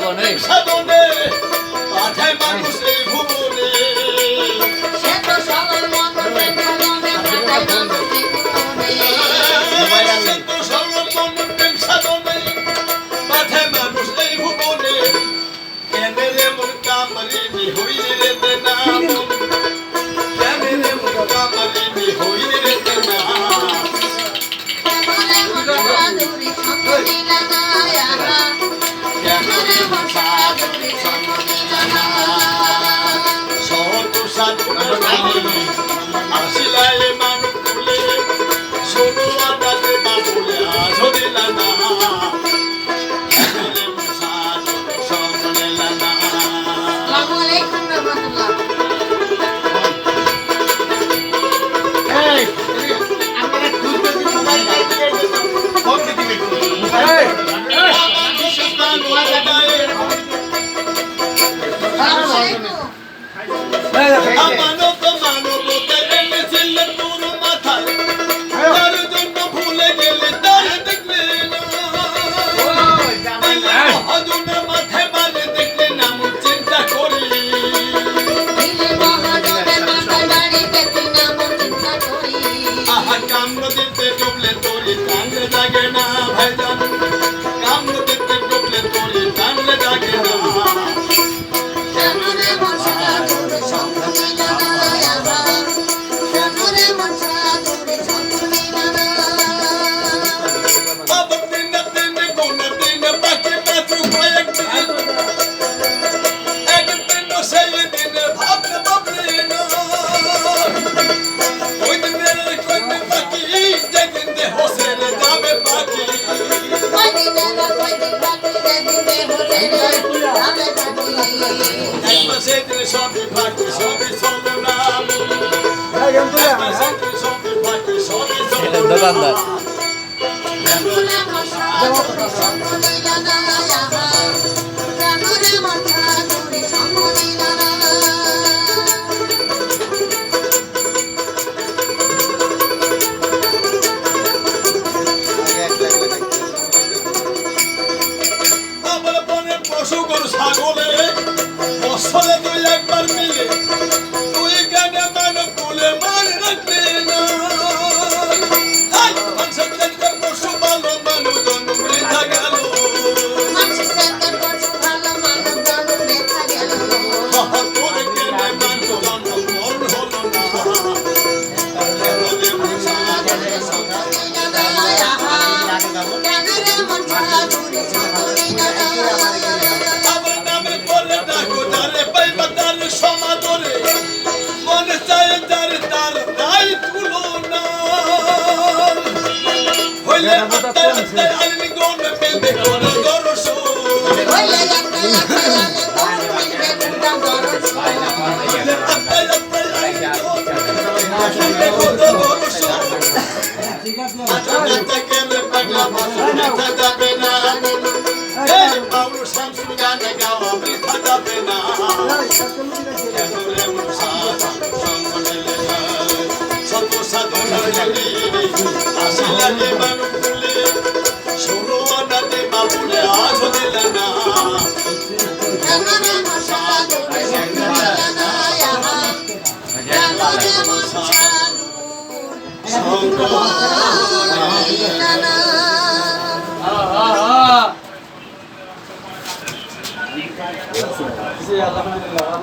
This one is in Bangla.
বনে সাধনে পাঠায় মানুষের completo, y tan de la guerra. সবে ভাটি সবে সবে নাম দোকানদার। কেন রে মন পশু গরু ছাগলে বছরে তুই একবার মিলে। তুই জানে গাওয়া বৃদ্ধ যাবে না শত সাধনার জানি আসিলানি মানুষ বলে শুরু নানি বাবুলে আজ দিলে না। সংগ্রহ Yeah.